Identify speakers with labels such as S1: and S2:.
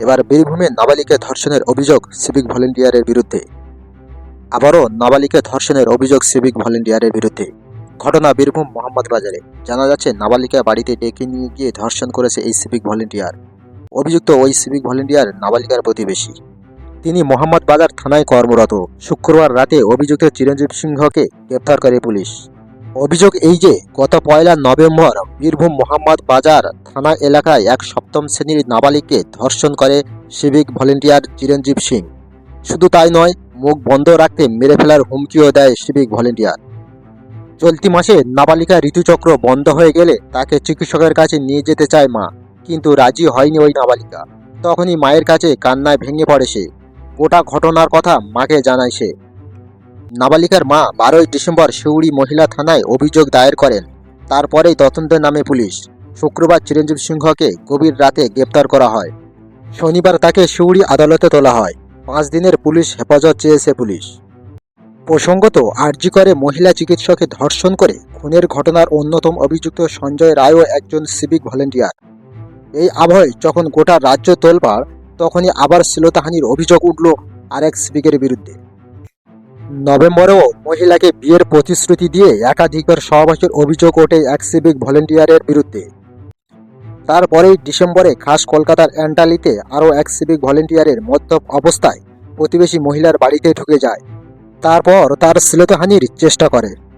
S1: এবার বীরভূমে নাবালিকা ধর্ষণের অভিযোগ সিভিক ভলেন্টিয়ারের বিরুদ্ধে। আবারও নাবালিকা ধর্ষণের অভিযোগ সিভিক ভলেন্টিয়ারের বিরুদ্ধে। ঘটনা বীরভূম মোহাম্মদ বাজারে। জানা যাচ্ছে, নাবালিকা বাড়িতে ডেকে নিয়ে গিয়ে ধর্ষণ করেছে এই সিভিক ভলেন্টিয়ার। অভিযুক্ত ওই সিভিক ভলেন্টিয়ার নাবালিকার প্রতিবেশী। তিনি মোহাম্মদ বাজার থানায় কর্মরত। শুক্রবার রাতে অভিযুক্ত চিরঞ্জীব সিংহকে গ্রেপ্তার করে পুলিশ। অভিযোগ এই যে, গত পয়লা নভেম্বর বীরভূম মোহাম্মদ বাজার থানা এলাকায় এক সপ্তম শ্রেণির নাবালিককে ধর্ষণ করে সিভিক ভলেন্টিয়ার চিরঞ্জীব সিং। শুধু তাই নয়, মুখ বন্ধ রাখতে মেরে ফেলার হুমকিও দেয় সিভিক ভলেন্টিয়ার। চলতি মাসে নাবালিকা ঋতুচক্র বন্ধ হয়ে গেলে তাকে চিকিৎসকের কাছে নিয়ে যেতে চায় মা, কিন্তু রাজি হয়নি ওই নাবালিকা। তখনই মায়ের কাছে কান্নায় ভেঙে পড়ে সে। গোটা ঘটনার কথা মাকে জানায় সে। নাবালিকার মা বারোই ডিসেম্বর শিউড়ি মহিলা থানায় অভিযোগ দায়ের করেন। তারপরেই তদন্তে নামে পুলিশ। শুক্রবার চিরঞ্জীব সিংহকে গভীর রাতে গ্রেপ্তার করা হয়। শনিবার তাকে শিউড়ি আদালতে তোলা হয়। পাঁচ দিনের পুলিশ হেফাজত চেয়েছে পুলিশ। প্রসঙ্গত, আরজি করে মহিলা চিকিৎসকে ধর্ষণ করে খুনের ঘটনার অন্যতম অভিযুক্ত সঞ্জয় রায়ও একজন সিভিক ভলেন্টিয়ার। এই আবহে যখন গোটা রাজ্য তোলপাড়, তখনই আবার শ্লীলতাহানির অভিযোগ উঠল আরেক সিভিকের বিরুদ্ধে। নভেম্বরেও মহিলাকে বিয়ের প্রতিশ্রুতি দিয়ে একাধিকবার সহবাসের অভিযোগ ওঠে এক সিভিক ভলেন্টিয়ারের বিরুদ্ধে। তারপরেই ডিসেম্বরে খাস কলকাতার অ্যান্টালিতে আরও এক সিভিক ভলেন্টিয়ারের মদ্যপ অবস্থায় প্রতিবেশী মহিলার বাড়িতে ঢুকে যায়। তারপর তার শ্লীলতাহানির চেষ্টা করে।